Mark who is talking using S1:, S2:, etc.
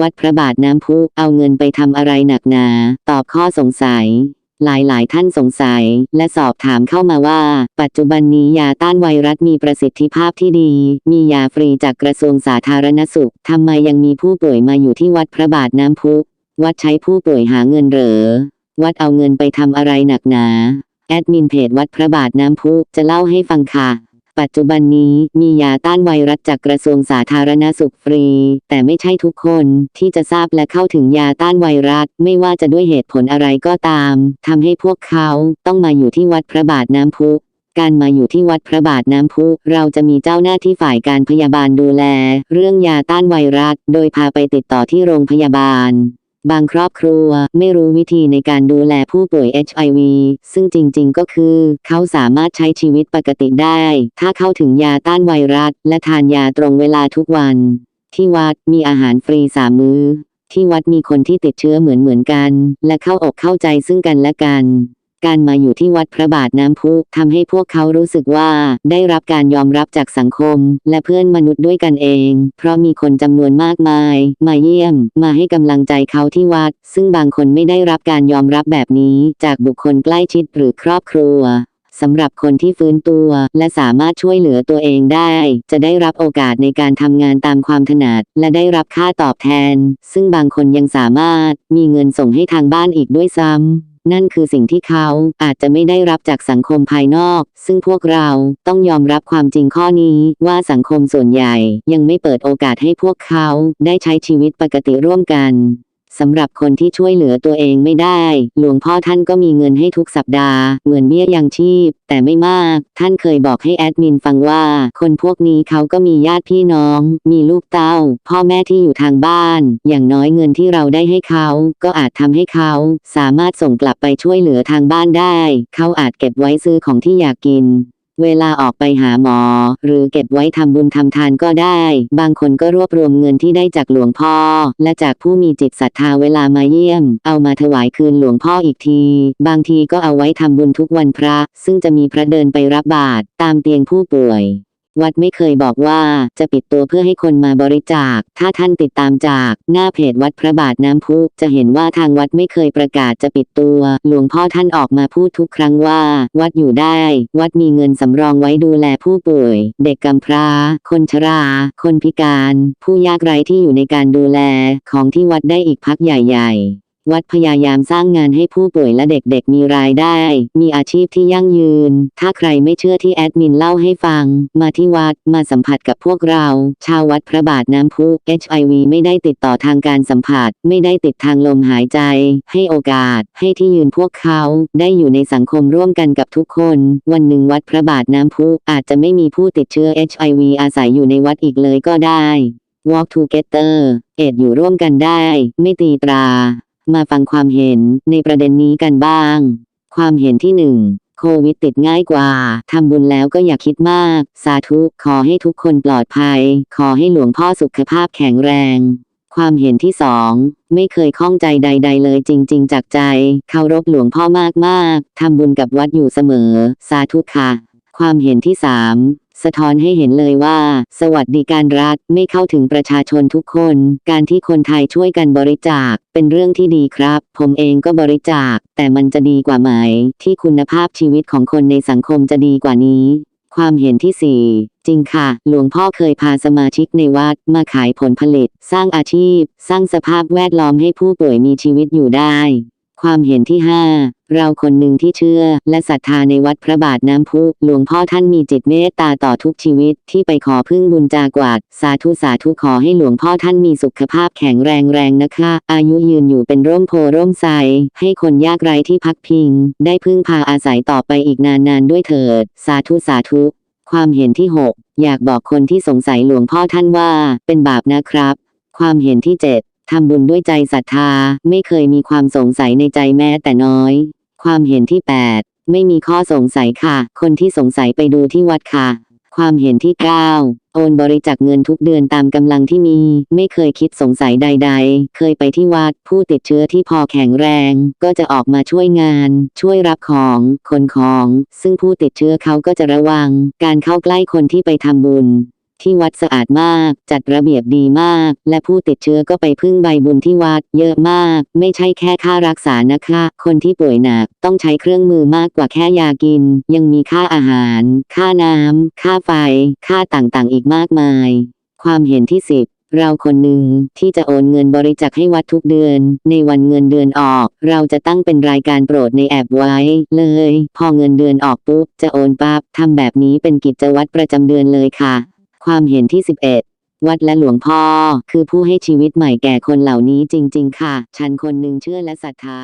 S1: วัดพระบาทน้ำพุเอาเงินไปทำอะไรหนักหนา ตอบข้อสงสัย หลายๆ ท่านสงสัย และสอบถามเข้ามาว่า ปัจจุบันนี้ยาต้านไวรัสมีประสิทธิภาพที่ดี มียาฟรีจากกระทรวงสาธารณสุขทำไมยังมีผู้ป่วยมาอยู่ที่วัดพระบาทน้ำพุ วัดใช้ผู้ป่วยหาเงินเหรอ วัดเอาเงินไปทำอะไรหนักหนา แอดมินเพจวัดพระบาทน้ำพุจะเล่าให้ฟังค่ะ ปัจจุบันนี้มียาต้านไวรัสจากกระทรวงสาธารณสุขฟรี แต่ไม่ใช่ทุกคนที่จะทราบและเข้าถึงยาต้านไวรัส ไม่ว่าจะด้วยเหตุผลอะไรก็ตามทำให้พวกเขาต้องมาอยู่ที่วัดพระบาทน้ำพุการมาอยู่ที่วัดพระบาทน้ำพุเราจะมีเจ้าหน้าที่ฝ่ายการพยาบาลดูแล เรื่องยาต้านไวรัส โดยพาไปติดต่อที่โรงพยาบาล บางครอบครัวไม่รู้วิธีในการดูแลผู้ป่วย HIV ซึ่งจริงๆ ก็คือ เขาสามารถใช้ชีวิตปกติได้ ถ้าเข้าถึงยาต้านไวรัส และทานยาตรงเวลาทุกวัน ที่วัดมีอาหารฟรีสามมื้อ ที่วัดมีคนที่ติดเชื้อเหมือนเหมือนๆกัน และเข้าอกเข้าใจซึ่งกันและกัน การมาอยู่ที่วัดพระบาทน้ำพุทำให้พวกเขารู้สึกว่า ได้รับการยอมรับจากสังคม และเพื่อนมนุษย์ด้วยกันเอง เพราะมีคนจำนวนมากมาย มาเยี่ยม มาให้กำลังใจเขาที่วัด ซึ่งบางคนไม่ได้รับการยอมรับแบบนี้ จากบุคคลใกล้ชิดหรือครอบครัวสำหรับคนที่ฟื้นตัวและสามารถช่วยเหลือตัวเองได้ จะได้รับโอกาสในการทำงานตามความถนัด และได้รับค่าตอบแทน ซึ่งบางคนยังสามารถมีเงินส่งให้ทางบ้านอีกด้วยซ้ำ นั่นคือสิ่งที่เขาอาจจะไม่ได้รับจากสังคมภายนอก ซึ่งพวกเราต้องยอมรับความจริงข้อนี้ว่าสังคมส่วนใหญ่ยังไม่เปิดโอกาสให้พวกเขาได้ใช้ชีวิตปกติร่วมกัน สำหรับคนที่ช่วยเหลือตัวเองไม่ได้ หลวงพ่อท่านก็มีเงินให้ทุกสัปดาห์ เหมือนเบี้ยยังชีพ แต่ไม่มาก ท่านเคยบอกให้แอดมินฟังว่า คนพวกนี้เขาก็มีญาติพี่น้อง มีลูกเต้า พ่อแม่ที่อยู่ทางบ้าน อย่างน้อยเงินที่เราได้ให้เขา ก็อาจทำให้เขา สามารถส่งกลับไปช่วยเหลือทางบ้านได้ เขาอาจเก็บไว้ซื้อของที่อยากกิน เวลาออกไปหาหมอ หรือเก็บไว้ทำบุญทำทานก็ได้ บางคนก็รวบรวมเงินที่ได้จากหลวงพ่อ และจากผู้มีจิตศรัทธาเวลามาเยี่ยม เอามาถวายคืนหลวงพ่ออีกที บางทีก็เอาไว้ทำบุญทุกวันพระ ซึ่งจะมีพระเดินไปรับบาตรตามเตียงผู้ป่วย วัดไม่เคยบอกว่าจะปิดตัวเพื่อให้คนมาบริจาค ถ้าท่านติดตามจากหน้าเพจวัดพระบาทน้ำพุ จะเห็นว่าทางวัดไม่เคยประกาศจะปิดตัว หลวงพ่อท่านออกมาพูดทุกครั้งว่า วัดอยู่ได้ วัดมีเงินสำรองไว้ดูแลผู้ป่วย เด็กกำพร้า คนชรา คนพิการ ผู้ยากไร้ที่อยู่ในการดูแลของที่วัดได้อีกพักใหญ่ ๆ วัดพยายามสร้างงานให้ผู้ป่วยและเด็กๆ มีรายได้ มีอาชีพที่ยั่งยืน ถ้าใครไม่เชื่อที่แอดมินเล่าให้ฟัง มาที่วัด มาสัมผัสกับพวกเรา ชาววัดพระบาทน้ำพุ HIV ไม่ได้ติดต่อทางการสัมผัส ไม่ได้ติดทางลมหายใจ ให้โอกาส ให้ที่ยืนพวกเขา ได้อยู่ในสังคมร่วมกันกับทุกคน วันหนึ่งวัดพระบาทน้ำพุ อาจจะไม่มีผู้ติดเชื้อ HIV อาศัยอยู่ในวัดอีกเลยก็ได้ Walk Together เอดอยู่ร่วมกันได้ ไม่ตีตรา มาฟังความเห็นในประเด็นนี้กันบ้าง ความเห็นที่หนึ่งโควิดติดง่ายกว่า ทำบุญแล้วก็อย่าคิดมาก สาธุขอให้ทุกคนปลอดภัย ขอให้หลวงพ่อสุขภาพแข็งแรง ความเห็นที่สองไม่เคยข้องใจใด ๆ เลยจริง ๆ จากใจ เคารพหลวงพ่อมากๆทำบุญกับวัดอยู่เสมอ สาธุค่ะ ความเห็นที่สาม สะท้อนให้เห็นเลยว่า สวัสดิการรัฐไม่เข้าถึงประชาชนทุกคน การที่คนไทยช่วยกันบริจาค เป็นเรื่องที่ดีครับ ผมเองก็บริจาค แต่มันจะดีกว่าไหม ที่คุณภาพชีวิตของคนในสังคมจะดีกว่านี้ความเห็นที่สี่จริงค่ะ หลวงพ่อเคยพาสมาชิกในวัดมาขายผลผลิต สร้างอาชีพ สร้างสภาพแวดล้อมให้ผู้ป่วยมีชีวิตอยู่ได้ ความเห็นที่ห้าเราคนหนึ่งที่เชื่อ และศรัทธาในวัดพระบาทน้ำพุ หลวงพ่อท่านมีจิตเมตตาต่อทุกชีวิตที่ไปขอพึ่งบุญจากวัดสาธุสาธุขอให้หลวงพ่อท่านมีสุขภาพแข็งแรงแรงนะคะ อายุยืนอยู่เป็นร่มโพร่มไทรให้คนยากไร้ที่พักพิง ได้พึ่งพาอาศัยต่อไปอีกนานๆด้วยเถิด สาธุสาธุ ความเห็นที่ 6 อยากบอกคนที่สงสัยหลวงพ่อท่านว่า เป็นบาปนะครับ ความเห็นที่ 7 ทำบุญด้วยใจศรัทธา ไม่เคยมีความสงสัยในใจแม้แต่น้อย ความเห็นที่ 8 ไม่มีข้อสงสัยค่ะ คนที่สงสัยไปดูที่วัดค่ะ ความเห็นที่ 9 โอนบริจาคเงินทุกเดือนตามกำลังที่มี ไม่เคยคิดสงสัยใด ๆ เคยไปที่วัด ผู้ติดเชื้อที่พอแข็งแรง ก็จะออกมาช่วยงาน ช่วยรับของขนของ ซึ่งผู้ติดเชื้อเขาก็จะระวัง การเข้าใกล้คนที่ไปทำบุญ ที่วัดสะอาดมาก จัดระเบียบดีมาก และผู้ติดเชื้อก็ไปพึ่งใบบุญที่วัด เยอะมาก ไม่ใช่แค่ค่ารักษานะคะ คนที่ป่วยหนักต้องใช้เครื่องมือมากกว่าแค่ยากิน ยังมีค่าอาหาร ค่าน้ำค่าไฟ ค่าต่างๆ อีกมากมาย ความเห็นที่สิบเราคนหนึ่งที่จะโอนเงินบริจาคให้วัดทุกเดือน ในวันเงินเดือนออก เราจะตั้งเป็นรายการโปรดในแอปไว้ เลย พอเงินเดือนออกปุ๊บจะโอนปั๊บทำแบบนี้เป็นกิจวัตรประจำเดือนเลยค่ะ ความเห็นที่ 11 วัดและหลวงพ่อ คือผู้ให้ชีวิตใหม่แก่คนเหล่านี้จริง ๆ ค่ะ ฉันคนหนึ่งเชื่อและศรัทธา